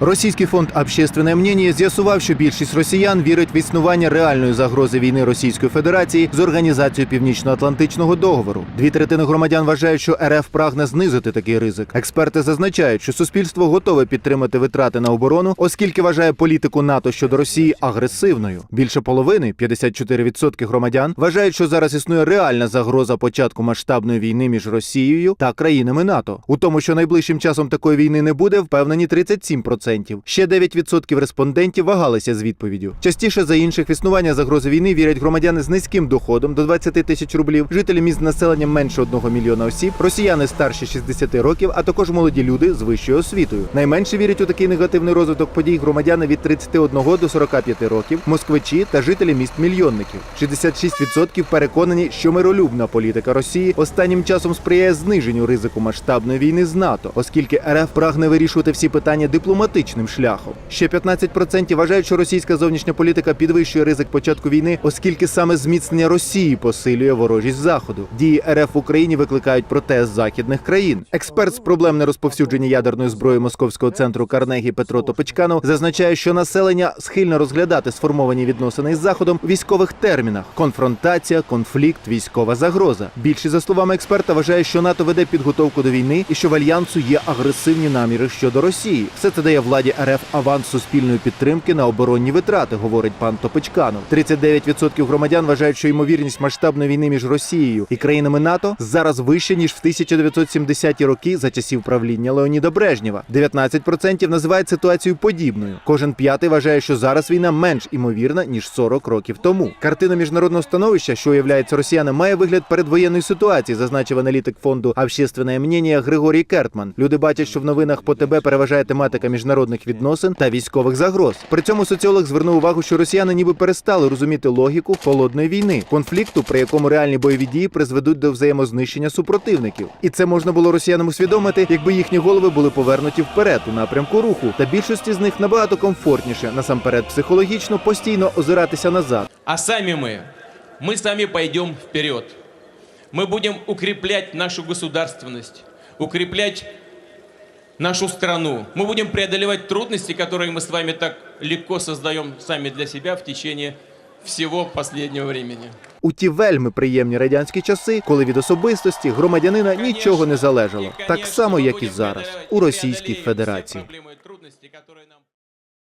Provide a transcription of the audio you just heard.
Російський фонд «Общественне мнение» з'ясував, що більшість росіян вірить в існування реальної загрози війни Російської Федерації з організацією Північно-Атлантичного договору. Дві третини громадян вважають, що РФ прагне знизити такий ризик. Експерти зазначають, що суспільство готове підтримати витрати на оборону, оскільки вважає політику НАТО щодо Росії агресивною. Більше половини 54% громадян вважають, що зараз існує реальна загроза початку масштабної війни між Росією та країнами НАТО. У тому, що найближчим часом такої війни не буде, впевнені 37%. Ще 9% респондентів вагалися з відповіддю. Частіше за інших в існування загрози війни вірять громадяни з низьким доходом до 20 тисяч рублів, жителі міст з населенням менше 1 мільйона осіб, росіяни старші 60 років, а також молоді люди з вищою освітою. Найменше вірять у такий негативний розвиток подій громадяни від 31 до 45 років, москвичі та жителі міст мільйонників. 66% переконані, що миролюбна політика Росії останнім часом сприяє зниженню ризику масштабної війни з НАТО, оскільки РФ прагне вирішувати всі питання дипломатичним шляхом. Ще 15% вважають, що російська зовнішня політика підвищує ризик початку війни, оскільки саме зміцнення Росії посилює ворожість заходу. Дії РФ в Україні викликають протест західних країн. Експерт з проблем нерозповсюдження ядерної зброї Московського центру Карнегі Петро Топичканов зазначає, що населення схильно розглядати сформовані відносини із заходом у військових термінах: конфронтація, конфлікт, військова загроза. Більшість, за словами експерта, вважає, що НАТО веде підготовку до війни і що в альянсу є агресивні наміри щодо Росії. Все це дає владі РФ аванс суспільної підтримки на оборонні витрати, говорить пан Топичканов. 39% громадян вважають, що ймовірність масштабної війни між Росією і країнами НАТО зараз вища ніж в 1970-ті роки за часів правління Леоніда Брежнєва. 19% називають ситуацію подібною. Кожен п'ятий вважає, що зараз війна менш імовірна ніж 40 років тому. Картина міжнародного становища, що уявляється росіяни, має вигляд передвоєнної ситуації, зазначив аналітик фонду «Общественне мнение» Григорій Кертман. Люди бачать, що в новинах по ТБ переважає тематика міжнародних відносин та військових загроз. При цьому соціолог звернув увагу, що росіяни ніби перестали розуміти логіку холодної війни, конфлікту, при якому реальні бойові дії призведуть до взаємознищення супротивників. І це можна було росіянам усвідомити, якби їхні голови були повернуті вперед у напрямку руху. Та більшості з них набагато комфортніше, насамперед психологічно, постійно озиратися назад. А сами мы, мы сами пойдем вперед. Мы будем укреплять нашу государственность, укреплять нашу страну. Мы будем преодолевать трудности, которые мы с вами так легко создаем сами для себя в течение всего последнего времени. У ті вельми приємні радянські часи, коли від особистості громадянина нічого не залежало, так само як і зараз у Російській Федерації.